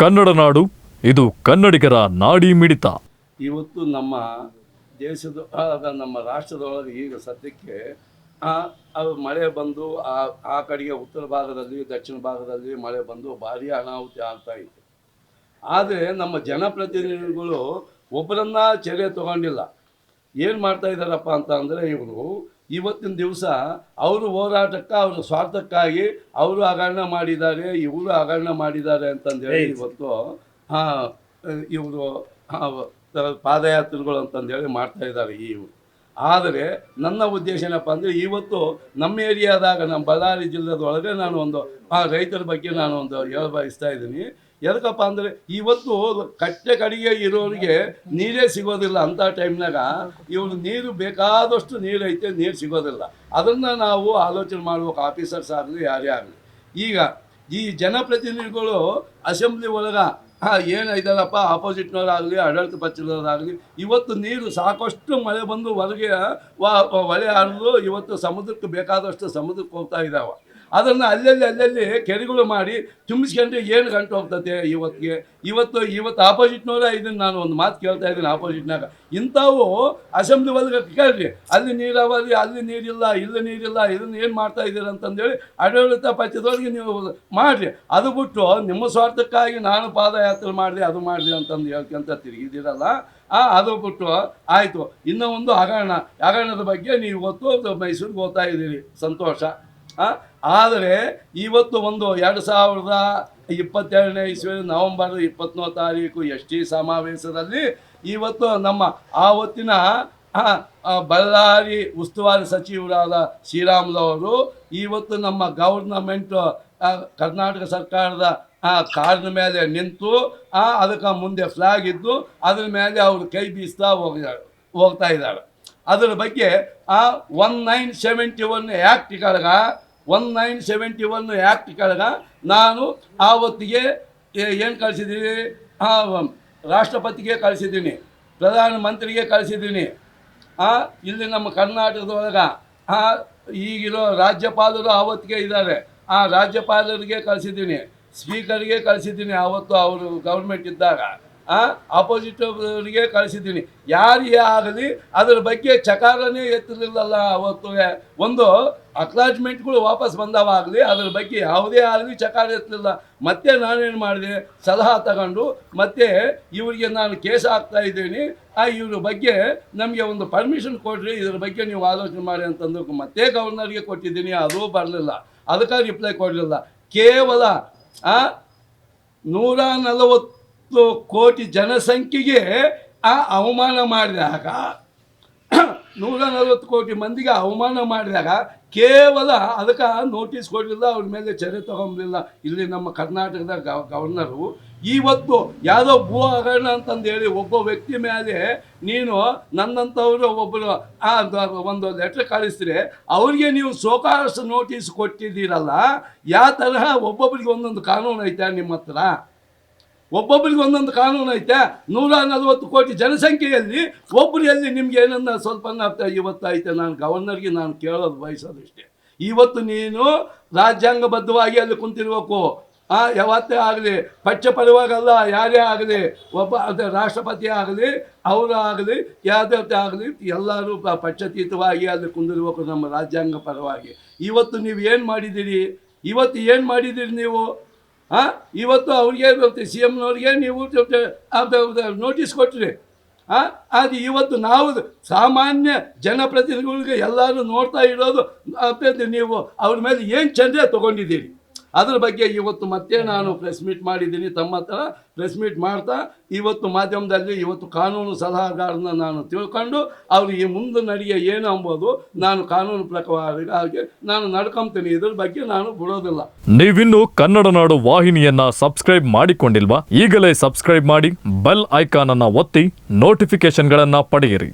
ಕನ್ನಡ ನಾಡು, ಇದು ಕನ್ನಡಿಗರ ನಾಡಿ ಮಿಡಿತ. ಇವತ್ತು ನಮ್ಮ ದೇಶದ ನಮ್ಮ ರಾಷ್ಟ್ರದೊಳಗೆ ಈಗ ಸದ್ಯಕ್ಕೆ ಅದು ಮಳೆ ಬಂದು, ಆ ಆ ಕಡೆಗೆ ಉತ್ತರ ಭಾಗದಲ್ಲಿ, ದಕ್ಷಿಣ ಭಾಗದಲ್ಲಿ ಮಳೆ ಬಂದು ಭಾರಿ ಅನಾಹುತಿ ಆಗ್ತಾ ಇತ್ತು ಆದರೆ ನಮ್ಮ ಜನಪ್ರತಿನಿಧಿಗಳು ಒಬ್ಬರನ್ನ ಚರ್ಯ ತಗೊಂಡಿಲ್ಲ. ಏನು ಮಾಡ್ತಾ ಇದ್ದಾರಪ್ಪ ಅಂತ ಅಂದರೆ ಇವರು ಇವತ್ತಿನ ದಿವಸ ಅವರು ಹೋರಾಟಕ್ಕೆ ಅವ್ರ ಸ್ವಾರ್ಥಕ್ಕಾಗಿ ಅವರು ಹಗರಣ ಮಾಡಿದ್ದಾರೆ ಇವರು ಹಗರಣ ಮಾಡಿದ್ದಾರೆ ಅಂತಂದೇಳಿ ಇವತ್ತು ಇವರು ಪಾದಯಾತ್ರೆಗಳು ಅಂತಂದೇಳಿ ಮಾಡ್ತಾ ಇದ್ದಾರೆ ಈ ಇವ್ರು. ಆದರೆ ನನ್ನ ಉದ್ದೇಶ ಏನಪ್ಪ ಅಂದರೆ ಇವತ್ತು ನಮ್ಮ ಏರಿಯಾದಾಗ, ನಮ್ಮ ಬಳ್ಳಾರಿ ಜಿಲ್ಲೆದೊಳಗೆ ನಾನು ಒಂದು, ಆ ರೈತರ ಬಗ್ಗೆ ನಾನು ಒಂದು ಹೇಳ ಬಯಸ್ತಾ ಇದ್ದೀನಿ. ಎದಕ್ಕಪ್ಪ ಅಂದರೆ ಇವತ್ತು ಕಟ್ಟೆ ಕಡೆಗೆ ಇರೋರಿಗೆ ನೀರೇ ಸಿಗೋದಿಲ್ಲ ಅಂಥ ಟೈಮ್ನಾಗ. ಇವ್ರು ನೀರು ಬೇಕಾದಷ್ಟು ನೀರು ಐತೆ ನೀರು ಸಿಗೋದಿಲ್ಲ. ಅದನ್ನು ನಾವು ಆಲೋಚನೆ ಮಾಡ್ಬೇಕು ಆಫೀಸರ್ಸ್ ಆಗಲಿ ಯಾರೇ ಆಗಲಿ. ಈಗ ಈ ಜನಪ್ರತಿನಿಧಿಗಳು ಅಸೆಂಬ್ಲಿ ಒಳಗೆ ಏನಾಯ್ತಲ್ಲಪ್ಪ ಆಪೋಸಿಟ್ನವರಾಗಲಿ, ಆಡಳಿತ ಪಕ್ಷದವರಾಗಲಿ, ಇವತ್ತು ನೀರು ಸಾಕಷ್ಟು ಮಳೆ ಬಂದು ಹೊರಗೆ ಹೊಳೆ ಹರಿದು ಇವತ್ತು ಸಮುದ್ರಕ್ಕೆ ಬೇಕಾದಷ್ಟು ಸಮುದ್ರಕ್ಕೆ ಹೋಗ್ತಾ ಇದ್ದಾವೆ ಅದನ್ನು ಅಲ್ಲಲ್ಲಿ ಅಲ್ಲಲ್ಲಿ ಕೆರೆಗಳು ಮಾಡಿ ತುಂಬಿಸ್ಕೊಂಡ್ರೆ ಏನು ಗಂಟು ಹೋಗ್ತದೆ ಇವತ್ತಿಗೆ ಇವತ್ತು ಇವತ್ತು ಆಪೋಸಿಟ್ನವರೇ ಇದನ್ನು ನಾನು ಒಂದು ಮಾತು ಕೇಳ್ತಾ ಇದ್ದೀನಿ ಆಪೋಸಿಟ್ನಾಗ ಇಂಥವು ಅಸೆಂಬ್ಲಿ ಒಳಗೆ ಕೇಳ್ರಿ. ಅಲ್ಲಿ ನೀರಾವರಿ, ಅಲ್ಲಿ ನೀರಿಲ್ಲ, ಇಲ್ಲಿ ನೀರಿಲ್ಲ, ಇದನ್ನು ಏನು ಮಾಡ್ತಾ ಇದ್ದೀರ ಅಂತಂದೇಳಿ ಆಡಳಿತ ಪಕ್ಷದವ್ರಿಗೆ ನೀವು ಮಾಡಿರಿ. ಅದು ಬಿಟ್ಟು ನಿಮ್ಮ ಸ್ವಾರ್ಥಕ್ಕಾಗಿ ನಾನು ಪಾದಯಾತ್ರೆ ಮಾಡಿದೆ, ಅದು ಮಾಡಿದೆ ಅಂತಂದು ಹೇಳ್ಕೊಂತ ತಿರುಗಿದ್ದೀರಲ್ಲ. ಆ, ಅದು ಬಿಟ್ಟು ಆಯಿತು. ಇನ್ನೂ ಒಂದು ಹಗರಣ. ಹಗರಣದ ಬಗ್ಗೆ ನೀವು ಇವತ್ತು ಮೈಸೂರಿಗೆ ಹೋಗ್ತಾ ಇದ್ದೀರಿ. ಸಂತೋಷ. ಆದರೆ ಇವತ್ತು ಒಂದು ಎರಡು ಸಾವಿರದ ಇಪ್ಪತ್ತೆರಡನೇ ಇಸ್ವಿ ನವೆಂಬರ್ ಇಪ್ಪತ್ತನೇ ತಾರೀಕು ಎಸ್ ಟಿ ಸಮಾವೇಶದಲ್ಲಿ ಇವತ್ತು ನಮ್ಮ ಆವತ್ತಿನ ಬಳ್ಳಾರಿ ಉಸ್ತುವಾರಿ ಸಚಿವರಾದ ಶ್ರೀರಾಮುಲವರು ಇವತ್ತು ನಮ್ಮ ಗೌರ್ನಮೆಂಟ್ ಕರ್ನಾಟಕ ಸರ್ಕಾರದ ಕಾರಿನ ಮೇಲೆ ನಿಂತು ಅದಕ್ಕೆ ಮುಂದೆ ಫ್ಲಾಗ್ ಇದ್ದು ಅದ್ರ ಮೇಲೆ ಅವರು ಕೈ ಬೀಸ್ತಾ ಹೋಗಿದ್ದಾರೆ ಹೋಗ್ತಾ ಇದ್ದಾರೆ. ಅದರ ಬಗ್ಗೆ one nine seventy one act one nine seventy one act ಕೆಳಗ ನಾನು ಆವತ್ತಿಗೆ ಏನು ಕಳಿಸಿದ್ದೀನಿ ರಾಷ್ಟ್ರಪತಿಗೆ ಕಳಿಸಿದ್ದೀನಿ, ಪ್ರಧಾನಮಂತ್ರಿಗೆ ಕಳಿಸಿದ್ದೀನಿ. ಇಲ್ಲಿ ನಮ್ಮ ಕರ್ನಾಟಕದೊಳಗೆ ಈಗಿರೋ ರಾಜ್ಯಪಾಲರು ಆವತ್ತಿಗೆ ಇದ್ದಾರೆ. ಆ ರಾಜ್ಯಪಾಲರಿಗೆ ಕಳಿಸಿದ್ದೀನಿ, ಸ್ಪೀಕರ್ಗೆ ಕಳಿಸಿದ್ದೀನಿ, ಆವತ್ತು ಅವರು ಗೌರ್ಮೆಂಟ್ ಇದ್ದಾಗ. ಆಪೋಸಿಟ್ ಅವರಿಗೆ ಕಳಿಸಿದ್ದೀನಿ. ಯಾರೇ ಆಗಲಿ, ಅದರ ಬಗ್ಗೆ ಚಕಾರನೇ ಎತ್ತಿರಲಿಲ್ಲ ಅವತ್ತು. ಒಂದು ಅಕ್ಲಾಜ್ಮೆಂಟ್ಗಳು ವಾಪಸ್ ಬಂದವಾಗಲಿ, ಅದರ ಬಗ್ಗೆ ಯಾವುದೇ ಆಗಲಿ ಚಕಾರ ಎತ್ತಲಿಲ್ಲ. ಮತ್ತೆ ನಾನೇನು ಮಾಡಿದೆ? ಸಲಹಾ ತಗೊಂಡು, ಮತ್ತೆ ಇವರಿಗೆ ನಾನು ಕೇಸ್ ಹಾಕ್ತಾ ಇದ್ದೀನಿ. ಆ, ಇವ್ರ ಬಗ್ಗೆ ನಮಗೆ ಒಂದು ಪರ್ಮಿಷನ್ ಕೊಡ್ರಿ, ಇದ್ರ ಬಗ್ಗೆ ನೀವು ಆಲೋಚನೆ ಮಾಡಿ ಅಂತಂದು ಮತ್ತೆ ಗವರ್ನರ್ಗೆ ಕೊಟ್ಟಿದ್ದೀನಿ. ಅದು ಬರಲಿಲ್ಲ. ಅದಕ್ಕೆ ರಿಪ್ಲೈ ಕೊಡಲಿಲ್ಲ. ಕೇವಲ ನೂರ ನಲವತ್ತು ಕೋಟಿ ಜನಸಂಖ್ಯೆಗೆ ಆ ಅವಮಾನ ಮಾಡಿದಾಗ, ನೂರ ನಲವತ್ತು ಕೋಟಿ ಮಂದಿಗೆ ಅವಮಾನ ಮಾಡಿದಾಗ ಕೇವಲ ಅದಕ್ಕೆ ನೋಟಿಸ್ ಕೊಡಲಿಲ್ಲ, ಅವ್ರ ಮೇಲೆ ಚರ್ಯೆ ತಗೊಂಬಲಿಲ್ಲ. ಇಲ್ಲಿ ನಮ್ಮ ಕರ್ನಾಟಕದ ಗವ- ಗವರ್ನರು, ಇವತ್ತು ಯಾವುದೋ ಭೂ ಹಗರಣ ಅಂತಂದೇಳಿ ಒಬ್ಬ ವ್ಯಕ್ತಿ ಮೇಲೆ ನೀನು ನನ್ನಂಥವರು ಒಬ್ಬರು ಆ ಒಂದು ಲೆಟ್ರ್ ಕಳಿಸಿದ್ರೆ ಅವ್ರಿಗೆ ನೀವು ಸೋಕಾಸ್ ನೋಟಿಸ್ ಕೊಟ್ಟಿದ್ದೀರಲ್ಲ ಯಾವ ತರಹ ಒಬ್ಬೊಬ್ಬರಿಗೆ ಒಂದೊಂದು ಕಾನೂನು ಐತೆ ನಿಮ್ಮ ಹತ್ರ? ಒಬ್ಬೊಬ್ಬರಿಗೆ ಒಂದೊಂದು ಕಾನೂನು ಐತೆ. ನೂರ ನಲವತ್ತು ಕೋಟಿ ಜನಸಂಖ್ಯೆಯಲ್ಲಿ ಒಬ್ಬರು ಎಲ್ಲಿ ನಿಮ್ಗೆ ಏನನ್ನ ಸ್ವಲ್ಪ ಇವತ್ತು ಐತೆ ನಾನು ಗವರ್ನರ್ಗೆ ನಾನು ಕೇಳೋದು ಬಯಸೋದು ಇಷ್ಟೇ ಇವತ್ತು ನೀನು ರಾಜ್ಯಾಂಗಬದ್ಧವಾಗಿ ಅಲ್ಲಿ ಕುಂತಿರ್ಬೇಕು. ಆ, ಯಾವತ್ತೇ ಆಗಲಿ, ಪಕ್ಷ ಪರವಾಗಲ್ಲ, ಯಾರೇ ಆಗಲಿ, ಒಬ್ಬ ಅದೇ ರಾಷ್ಟ್ರಪತಿ ಆಗಲಿ, ಅವರು ಆಗಲಿ ಯಾವುದೇ ಆಗಲಿ, ಎಲ್ಲರೂ ಪಕ್ಷಾತೀತವಾಗಿ ಅಲ್ಲಿ ಕುಂದಿರ್ಬೇಕು ನಮ್ಮ ರಾಜ್ಯಾಂಗ ಪರವಾಗಿ. ಇವತ್ತು ನೀವು ಏನು ಮಾಡಿದ್ದೀರಿ? ಇವತ್ತು ಏನು ಮಾಡಿದ್ದೀರಿ ನೀವು? ಹಾಂ ಇವತ್ತು ಅವ್ರಿಗೆ ಸಿ ಎಮ್ನವ್ರಿಗೆ ನೀವು ನೋಟಿಸ್ ಕೊಟ್ಟಿರಿ ಹಾಂ ಅದು ಇವತ್ತು ನಾವು ಸಾಮಾನ್ಯ ಜನಪ್ರತಿನಿಧಿಗಳಿಗೆ ಎಲ್ಲರೂ ನೋಡ್ತಾ ಇರೋದು ನೀವು ಅವ್ರ ಮೇಲೆ ಏನು ಚಂದ್ರ ತೊಗೊಂಡಿದ್ದೀರಿ. ಅದ್ರ ಬಗ್ಗೆ ಇವತ್ತು ಮತ್ತೆ ನಾನು ಪ್ರೆಸ್ ಮೀಟ್ ಮಾಡಿದ್ದೀನಿ. ತಮ್ಮ ಹತ್ರ ಪ್ರೆಸ್ ಮೀಟ್ ಮಾಡ್ತಾ ಇವತ್ತು ಮಾಧ್ಯಮದಲ್ಲಿ ಇವತ್ತು ಕಾನೂನು ಸಲಹಾಗಾರನ ನಾನು ತಿಳ್ಕೊಂಡು ಅವ್ರಿಗೆ ಮುಂದೆ ನಡೆಯ ಏನು ಅಂಬೋದು ನಾನು ಕಾನೂನು ಪ್ರಕಾರ ನಾನು ನಡ್ಕೊಂತೀನಿ. ಇದ್ರ ಬಗ್ಗೆ ನಾನು ಬಿಡೋದಿಲ್ಲ. ನೀವಿನ್ನು ಕನ್ನಡ ನಾಡು ವಾಹಿನಿಯನ್ನ ಸಬ್ಸ್ಕ್ರೈಬ್ ಮಾಡಿಕೊಂಡಿಲ್ವಾ? ಈಗಲೇ ಸಬ್ಸ್ಕ್ರೈಬ್ ಮಾಡಿ ಬೆಲ್ ಐಕಾನ್ ಅನ್ನ ಒತ್ತಿ ನೋಟಿಫಿಕೇಶನ್ಗಳನ್ನ ಪಡೆಯಿರಿ.